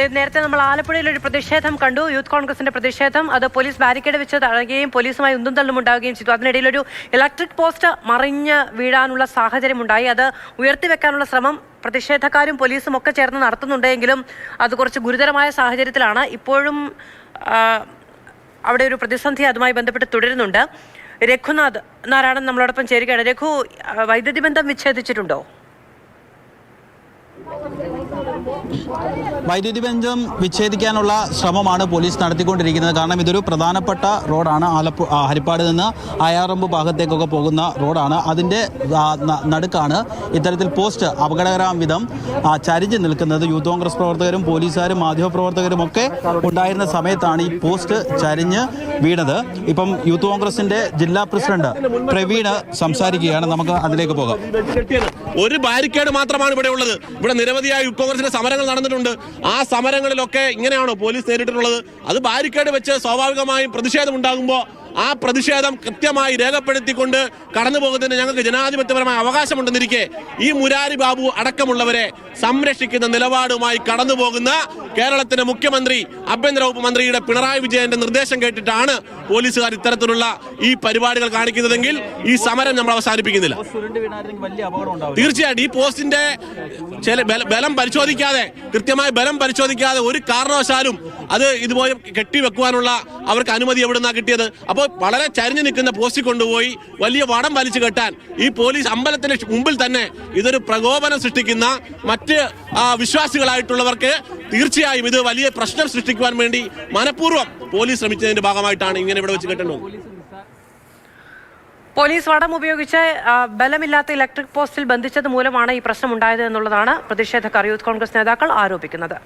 നേരത്തെ നമ്മൾ ആലപ്പുഴയിൽ ഒരു പ്രതിഷേധം കണ്ടു. യൂത്ത് കോൺഗ്രസിന്റെ പ്രതിഷേധം. അത് പോലീസ് ബാരിക്കേഡ് വെച്ച് തടയുകയും പോലീസുമായി ഉന്തും തള്ളും ഉണ്ടാവുകയും ചെയ്തു. അതിനിടയിൽ ഒരു ഇലക്ട്രിക് പോസ്റ്റ് മറിഞ്ഞ് വീഴാനുള്ള സാഹചര്യം ഉണ്ടായി. അത് ഉയർത്തിവെക്കാനുള്ള ശ്രമം പ്രതിഷേധക്കാരും പോലീസും ഒക്കെ ചേർന്ന് നടത്തുന്നുണ്ടെങ്കിലും അത് കുറച്ച് ഗുരുതരമായ സാഹചര്യത്തിലാണ്. ഇപ്പോഴും അവിടെ ഒരു പ്രതിസന്ധി അതുമായി ബന്ധപ്പെട്ട് തുടരുന്നുണ്ട്. രഘുനാഥ് നാരായണൻ നമ്മളോടൊപ്പം ചേരുകയാണ്. രഘു വൈദ്യുതി ബന്ധം വിച്ഛേദിച്ചിട്ടുണ്ടോ? വൈദ്യുതി ബന്ധം വിച്ഛേദിക്കാനുള്ള ശ്രമമാണ് പോലീസ് നടത്തിക്കൊണ്ടിരിക്കുന്നത്. കാരണം ഇതൊരു പ്രധാനപ്പെട്ട റോഡാണ്. ആലപ്പു ഹരിപ്പാട് നിന്ന് അയാറമ്പ് ഭാഗത്തേക്കൊക്കെ പോകുന്ന റോഡാണ്. അതിന്റെ നടുക്കാണ് ഇത്തരത്തിൽ പോസ്റ്റ് അപകടകരം വിധം ചരിഞ്ഞ് നിൽക്കുന്നത്. യൂത്ത് കോൺഗ്രസ് പ്രവർത്തകരും പോലീസുകാരും മാധ്യമപ്രവർത്തകരും ഒക്കെ ഉണ്ടായിരുന്ന സമയത്താണ് ഈ പോസ്റ്റ് ചരിഞ്ഞ് വീണത്. ഇപ്പം യൂത്ത് കോൺഗ്രസിന്റെ ജില്ലാ പ്രസിഡന്റ് പ്രവീണ് സംസാരിക്കുകയാണ്. നമുക്ക് അതിലേക്ക് പോകാം. ഒരു ബാരിക്കേഡ് മാത്രമാണ് ഇവിടെ ഉള്ളത്. ഇവിടെ നിരവധിയായ യൂത്ത് കോൺഗ്രസിന്റെ സമരങ്ങൾ നടന്നിട്ടുണ്ട്. ആ സമരങ്ങളിലൊക്കെ ഇങ്ങനെയാണോ പോലീസ് നേരിട്ടിട്ടുള്ളത്? അത് ബാരിക്കേഡ് വെച്ച് സ്വാഭാവികമായും പ്രതിഷേധം ഉണ്ടാകുമ്പോൾ ആ പ്രതിഷേധം കൃത്യമായി രേഖപ്പെടുത്തിക്കൊണ്ട് കടന്നു പോകുന്നതിന് ഞങ്ങൾക്ക് ജനാധിപത്യപരമായ അവകാശമുണ്ടെന്നിരിക്കെ ഈ മുരാരി ബാബു അടക്കമുള്ളവരെ സംരക്ഷിക്കുന്ന നിലപാടുമായി കടന്നു പോകുന്ന കേരളത്തിന്റെ മുഖ്യമന്ത്രി ആഭ്യന്തര വകുപ്പ് മന്ത്രിയുടെ പിണറായി വിജയന്റെ നിർദ്ദേശം കേട്ടിട്ടാണ് പോലീസുകാർ ഇത്തരത്തിലുള്ള ഈ പരിപാടികൾ കാണിക്കുന്നതെങ്കിൽ ഈ സമരം നമ്മൾ അവസാനിപ്പിക്കുന്നില്ല. തീർച്ചയായിട്ടും ഈ പോസ്റ്റിന്റെ ചില ബലം പരിശോധിക്കാതെ കൃത്യമായ ബലം പരിശോധിക്കാതെ ഒരു കാരണവശാലും അത് ഇതുപോലെ കെട്ടിവെക്കുവാനുള്ള അവർക്ക് അനുമതി എവിടുന്നാ കിട്ടിയത്? അപ്പോൾ വളരെ ചരിഞ്ഞു നിൽക്കുന്ന പോസ്റ്റിൽ കൊണ്ടുപോയി വലിയ വടം വലിച്ചു കെട്ടാൻ ഈ പോലീസ് അമ്പലത്തിന് മുമ്പിൽ തന്നെ ഇതൊരു പ്രകോപനം സൃഷ്ടിക്കുന്ന മറ്റ് വിശ്വാസികളായിട്ടുള്ളവർക്ക് തീർച്ചയായും ഇത് വലിയ പ്രശ്നം സൃഷ്ടിക്കുവാൻ വേണ്ടി മനഃപൂർവം പോലീസ് ശ്രമിച്ചതിന്റെ ഭാഗമായിട്ടാണ് ഇങ്ങനെ ഇവിടെ വെച്ച് കെട്ടുന്നത് പോലീസ് വടം ഉപയോഗിച്ച് ബലമില്ലാത്ത ഇലക്ട്രിക് പോസ്റ്റിൽ ബന്ധിച്ചത് മൂലമാണ് ഈ പ്രശ്നം ഉണ്ടായത് എന്നുള്ളതാണ് പ്രതിഷേധക്കാർ യൂത്ത് കോൺഗ്രസ് നേതാക്കൾ ആരോപിക്കുന്നത്.